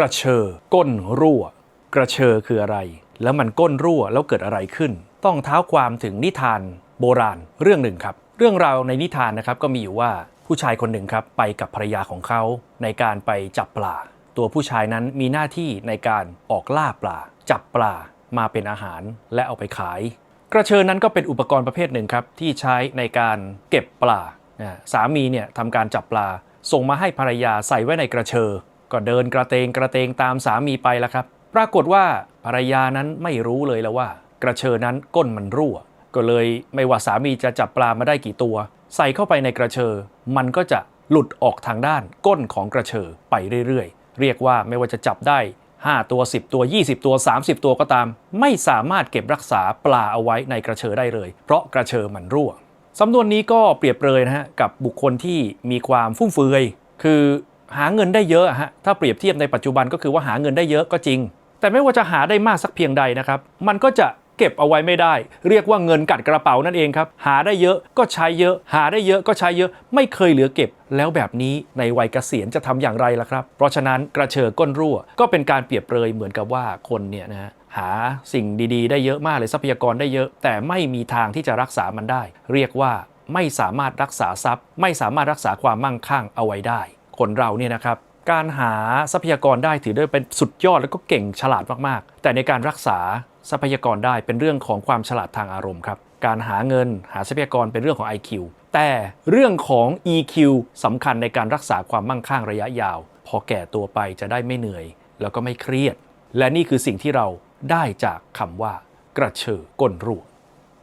กระเชอ ก้นรั่ว กระเชอคืออะไร แล้วมันก้นรั่วแล้วเกิดอะไรขึ้น ต้องเท้าความถึงนิทานโบราณเรื่องหนึ่งครับ เรื่องราวในนิทานนะครับก็มีอยู่ว่าผู้ชายคนหนึ่งครับไปกับภรรยาของเขาในการไปจับปลา ตัวผู้ชายนั้นมีหน้าที่ในการออกล่าปลา จับปลามาเป็นอาหารและเอาไปขาย กระเชอนั้นก็เป็นอุปกรณ์ประเภทหนึ่งครับที่ใช้ในการเก็บปลาสามีเนี่ยทำการจับปลาส่งมาให้ภรรยาใส่ไว้ในกระเชอ ก็เดินกระเตงกระเตงตามสามีไปแล้วครับ ปรากฏว่าภรรยานั้นไม่รู้เลยแล้วว่า กระเชอนั้นก้นมันรั่ว ก็เลยไม่ว่าสามีจะจับปลามาได้กี่ตัว ใส่เข้าไปในกระเชอ มันก็จะหลุดออกทางด้านก้นของกระเชอไปเรื่อยๆ เรียกว่าไม่ว่าจะจับได้ 5 ตัว 10 ตัว 20 ตัว 30 ตัวก็ตาม ไม่สามารถเก็บรักษาปลาเอาไว้ในกระเชอได้เลย เพราะกระเชอมันรั่วสำนวนนี้ก็เปรียบเลยนะฮะกับบุคคลที่มีความฟุ่มเฟือย คือ หาเงินได้เยอะฮะถ้าเปรียบเทียบในปัจจุบันก็คือว่าหาเงินได้เยอะก็จริง แต่ไม่ว่าจะหาได้มากสักเพียงใดนะครับมันก็จะเก็บเอาไว้ไม่ได้ เรียกว่าเงินกัดกระเป๋านั่นเองครับ หาได้เยอะก็ใช้เยอะ หาได้เยอะก็ใช้เยอะ ไม่เคยเหลือเก็บ แล้วแบบนี้ในวัยเกษียณจะทำอย่างไรล่ะครับ เพราะฉะนั้นกระเชอก้นรั่ว ก็เป็นการเปรียบเปรยเหมือนกับว่าคนเนี่ยนะฮะหาสิ่งดีๆ ได้เยอะมากเลยทรัพยากรได้เยอะ แต่ไม่มีทางที่จะรักษามันได้ เรียกว่าไม่สามารถรักษาทรัพย์ ไม่สามารถรักษาความมั่งคั่งเอาไว้ได้ คนเราเนี่ยนะครับการหาทรัพยากรได้ถือได้เป็นสุดยอดแล้วก็เก่งฉลาดมากๆ แต่ในการรักษาทรัพยากรได้เป็นเรื่องของความฉลาดทางอารมณ์ครับการหาเงินหาทรัพยากรเป็นเรื่องของ IQ แต่เรื่องของ EQ สำคัญในการรักษาความมั่งคั่งระยะยาว พอแก่ตัวไปจะได้ไม่เหนื่อย แล้วก็ไม่เครียด และนี่คือสิ่งที่เราได้จากคำว่ากระเชอก้นรั่ว